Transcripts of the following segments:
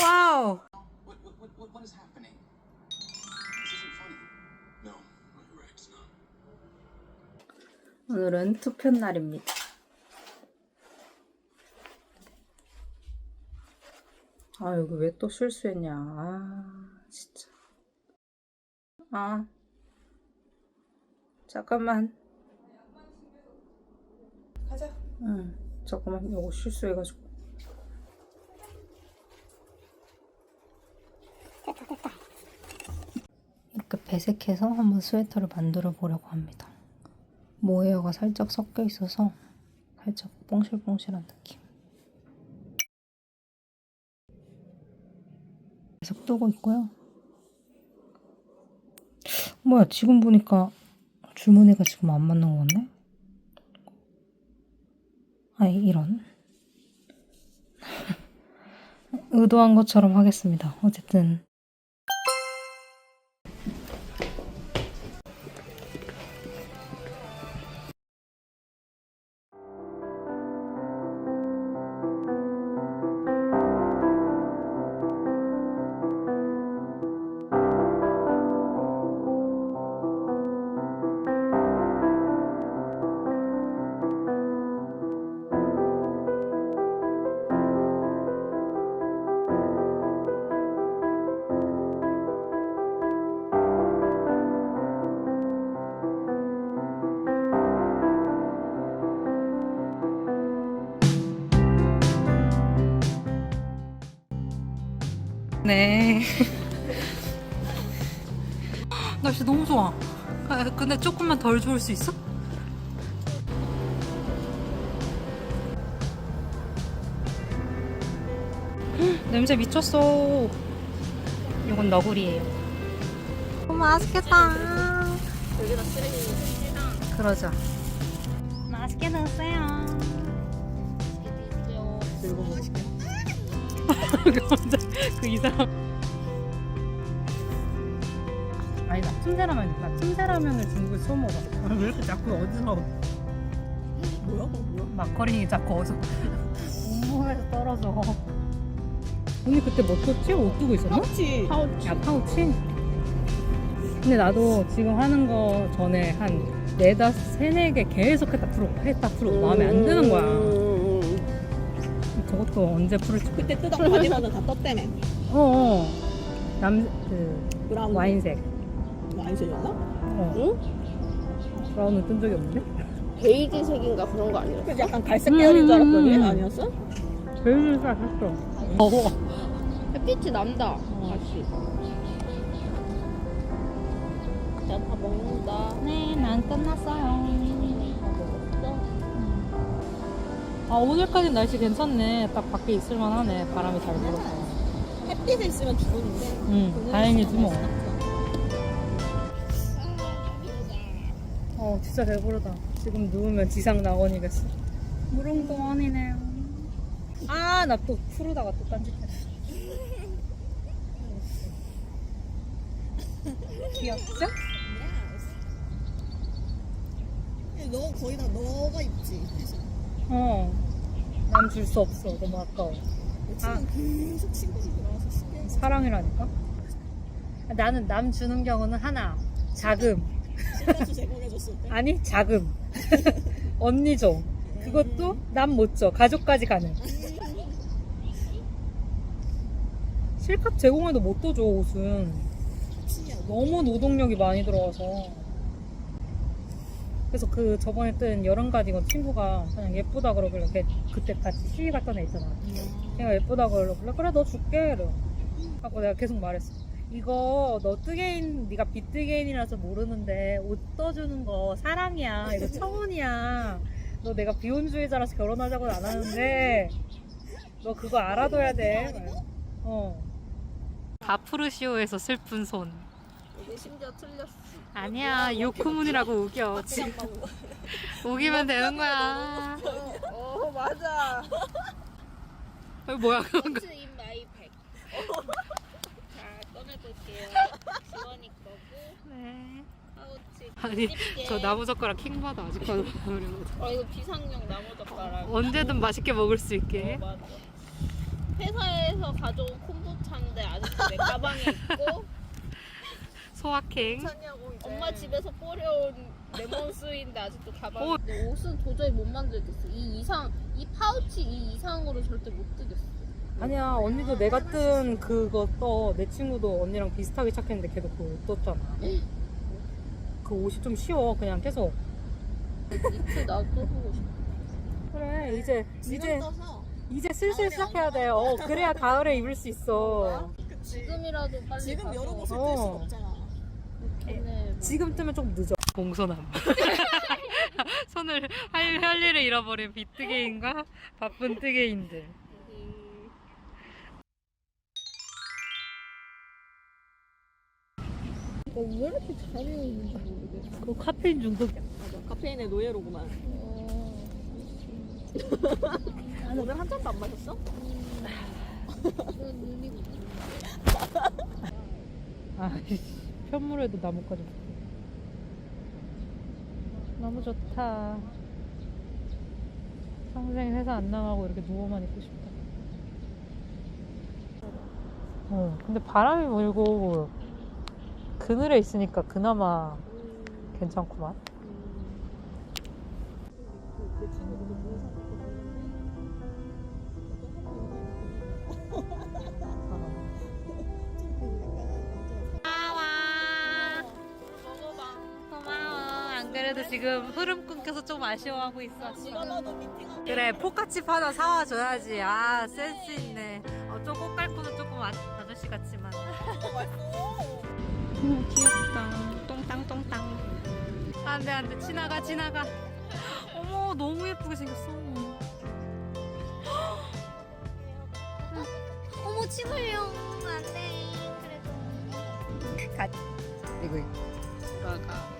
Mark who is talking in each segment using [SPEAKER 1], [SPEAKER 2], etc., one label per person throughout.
[SPEAKER 1] 와우.
[SPEAKER 2] What, what, what, what, what is happening? This isn't funny. No, no, you're right, it's not.
[SPEAKER 1] 오늘은 투표 날입니다. 아, 여기 왜 또 실수했냐. 아, 진짜. 아. 잠깐만.
[SPEAKER 3] 가자.
[SPEAKER 1] 응. 잠깐만, 이거 실수해가지고. 이렇게 배색해서 한번 스웨터를 만들어 보려고 합니다. 모헤어가 살짝 섞여 있어서 살짝 뽕실뽕실한 느낌. 계속 뜨고 있고요. 뭐야, 지금 보니까 줄무늬가 지금 안 맞는 거 같네? 아이, 이런. 의도한 것처럼 하겠습니다. 어쨌든. 네. 날씨 너무 좋아. 아, 근데 조금만 덜 좋을 수 있어? 냄새 미쳤어. 이건 너구리예요. 너무 맛있겠다.
[SPEAKER 3] 여기다 쓰레기
[SPEAKER 1] 그러자. 맛있게
[SPEAKER 3] 맛있게.
[SPEAKER 1] 혼자 그이 사람. 아니 나 틈새라면 나 틈새라면을 중국에 처음 먹어. 아, 왜 이렇게 자꾸 어디서
[SPEAKER 3] 뭐야? 그거 뭐야?
[SPEAKER 1] 막걸리 자꾸 어디서 온몸에서 떨어져. 언니 그때 뭐 썼지? 옷 두고 있었나?
[SPEAKER 3] 파우치.
[SPEAKER 1] 파우치. 야 파우치. 근데 나도 지금 하는 거 전에 한 네다 세네 개 계속 했다 풀어 했다 풀어 마음에 안 드는 거야.
[SPEAKER 3] 음,
[SPEAKER 1] 저것도 언제 풀을지.
[SPEAKER 3] 그때 뜨던 바디라도 다 떴다며.
[SPEAKER 1] 어. 어. 남그
[SPEAKER 3] 브라운.
[SPEAKER 1] 와인색.
[SPEAKER 3] 와인색이었나?
[SPEAKER 1] 어.
[SPEAKER 3] 응?
[SPEAKER 1] 브라운은 뜬 적이 없는데?
[SPEAKER 4] 베이지색인가 그런 거 아니었어?
[SPEAKER 3] 그 약간 갈색 계열인 줄 알았더니
[SPEAKER 1] 음.
[SPEAKER 3] 아니었어?
[SPEAKER 1] 베이글 살 했어. 어.
[SPEAKER 4] 햇빛이 난다. 다시.
[SPEAKER 3] 자, 다 먹는다.
[SPEAKER 1] 네, 난 끝났어요. 아, 오늘까지 날씨 괜찮네. 딱 밖에 있을만 하네. 바람이 잘 불어서.
[SPEAKER 3] 햇빛에 있으면 기분인데.
[SPEAKER 1] 응, 다행이지 뭐. 어, 진짜 배부르다. 지금 누우면 지상 낙원이겠어. 무릉도원이네요. 아, 나 또 푸르다가 또 딴짓했어. 귀엽죠?
[SPEAKER 3] 너 거의 다 너가 입지.
[SPEAKER 1] 어. 난 줄 수 없어. 너무 아까워.
[SPEAKER 3] 친구 계속 친구들 들어와서 신기해.
[SPEAKER 1] 사랑이라니까? 나는 남 주는 경우는 하나. 자금.
[SPEAKER 3] 제공해줬을 때.
[SPEAKER 1] 아니, 자금. 언니 줘. 그것도 남 못 줘. 가족까지 가능. 실컷 제공해도 못 떠줘, 옷은. 너무 노동력이 많이 들어가서. 그래서 그 저번에 뜬 여름 가디건 친구가 그냥 예쁘다 그러길래 걔 그때 같이 시위 갔던 애 있잖아. 걔가 예쁘다 그러길래 그래 너 줄게 이래. 하고 내가 계속 말했어. 이거 너 뜨개인 네가 비뜨개인이라서 모르는데 옷 떠주는 거 사랑이야. 이거 청혼이야. 너 내가 비혼주의자라서 결혼하자고는 안 하는데 너 그거 알아둬야 돼. 어. 다프르시오에서 슬픈 손.
[SPEAKER 4] 이게 심지어 틀렸어.
[SPEAKER 1] 아니야 요크문이라고 우겨 우기면 되는 거야
[SPEAKER 4] 어 맞아.
[SPEAKER 1] 어, 뭐야
[SPEAKER 4] What's in my bag? 자 꺼내볼게요. 지원이 거고
[SPEAKER 1] 네.
[SPEAKER 4] 파우치.
[SPEAKER 1] 아니. 저 나무젓가락 킹받아 아직까지 그리고
[SPEAKER 4] 어 이거 비상용 나무젓가락.
[SPEAKER 1] 언제든 맛있게 먹을 수 있게
[SPEAKER 4] 어, 맞아. 회사에서 가져온 콤보 차인데 아직도 내 가방에 있고
[SPEAKER 1] 소확행.
[SPEAKER 3] 괜찮냐고 이제.
[SPEAKER 4] 엄마 집에서 뿌려온 레몬수인데 아직도 가방에
[SPEAKER 1] 어.
[SPEAKER 4] 근데 옷은 도저히 못 만들겠어 이 이상 이 파우치 이 이상으로 절대 못 뜨겠어
[SPEAKER 1] 아니야 언니도 내가 뜬 그거 떠. 내 친구도 언니랑 비슷하게 착했는데 걔도 그거 떴잖아. 그 옷이 좀 쉬워 그냥 계속.
[SPEAKER 4] 니트 나도 해보고 싶어
[SPEAKER 1] 그래 이제 이제
[SPEAKER 3] 떠서.
[SPEAKER 1] 이제 슬슬
[SPEAKER 3] 가을에
[SPEAKER 1] 시작해야 돼. 어 그래야 가을에 입을 수 있어.
[SPEAKER 3] 그치.
[SPEAKER 4] 지금이라도 빨리
[SPEAKER 3] 지금
[SPEAKER 4] 가서
[SPEAKER 3] 옷을
[SPEAKER 1] 어.
[SPEAKER 3] 뜰 수가 없잖아.
[SPEAKER 1] 지금 뜨면 좀 늦어. 공손함. 손을 할, 할 일을 잃어버린 비뜨개인가 바쁜 뜨개인들.
[SPEAKER 4] 어, 왜 이렇게 잘 입는지 모르겠어.
[SPEAKER 1] 그 카페인 중독이야.
[SPEAKER 3] 맞아. 카페인의 노예로구만.
[SPEAKER 4] 어,
[SPEAKER 3] 오늘 한 잔도 안 마셨어?
[SPEAKER 4] 그 눈이
[SPEAKER 1] 아, 편물에도 나뭇가지. 너무 좋다. 평생 회사 안 나가고 이렇게 누워만 있고 싶다. 어, 근데 바람이 불고 그늘에 있으니까 그나마 괜찮구만. 그래도 지금 흐름 끊겨서 좀 아쉬워하고 있어. 그래 포카칩 하나 사와줘야지. 아 센스 있네. 어, 좀 꽃갈코는 조금 아, 아저씨 같지만. 음, 귀엽다 똥땅 똥땅. 안 돼 안 돼. 지나가 지나가. 어머 너무 예쁘게 생겼어.
[SPEAKER 5] 어머 침을요 안돼 그래도.
[SPEAKER 1] 이거
[SPEAKER 4] 돌아가.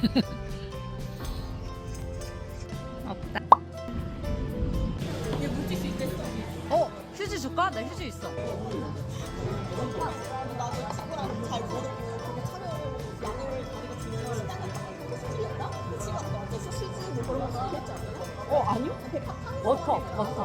[SPEAKER 1] 없다
[SPEAKER 3] 얘 물질 수 있겠어.
[SPEAKER 1] 어 휴지 줄까? 나 휴지 있어
[SPEAKER 3] 나도 친구랑 잘 모르고 거기 양을 다리가 뭐 그런 거 않나?
[SPEAKER 1] 어 아니요 워터 워터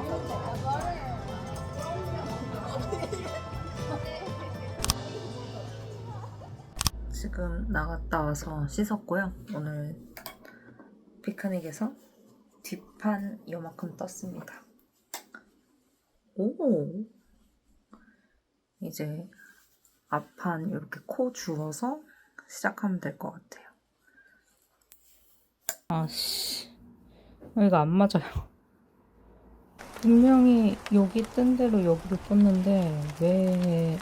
[SPEAKER 1] 지금 나갔다 와서 씻었고요. 오늘 피크닉에서 뒷판 요만큼 떴습니다. 오! 이제 앞판 이렇게 코 주워서 시작하면 될 것 같아요. 아씨, 여기가 안 맞아요. 분명히 여기 뜬 대로 여기도 떴는데 왜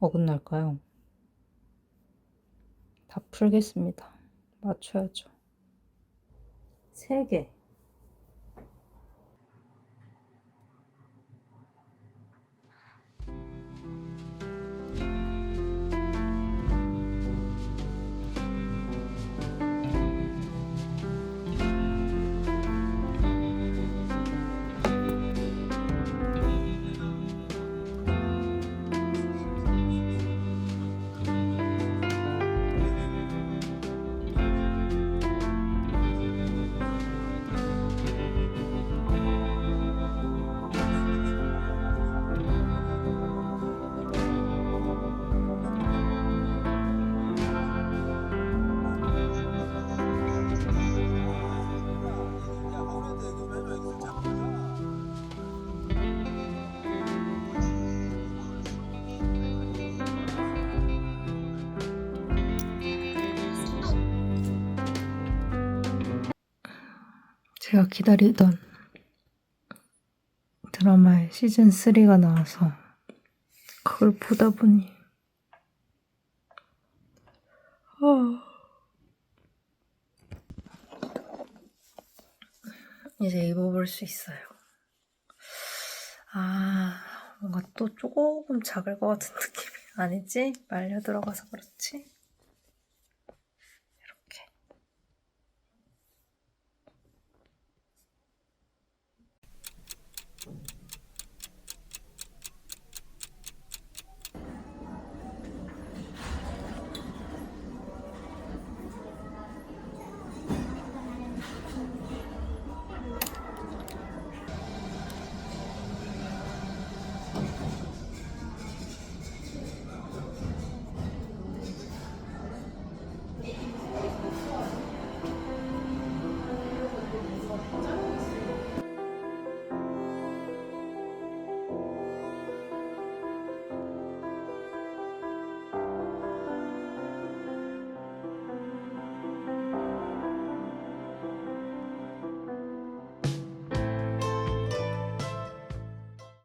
[SPEAKER 1] 어긋날까요? 다 풀겠습니다. 맞춰야죠. 세 개. 제가 기다리던 드라마의 시즌 3가 나와서 그걸 보다 보니 아. 이제 입어볼 수 있어요. 아, 뭔가 또 조금 작을 것 같은 느낌이 아니지? 말려 들어가서 그렇지?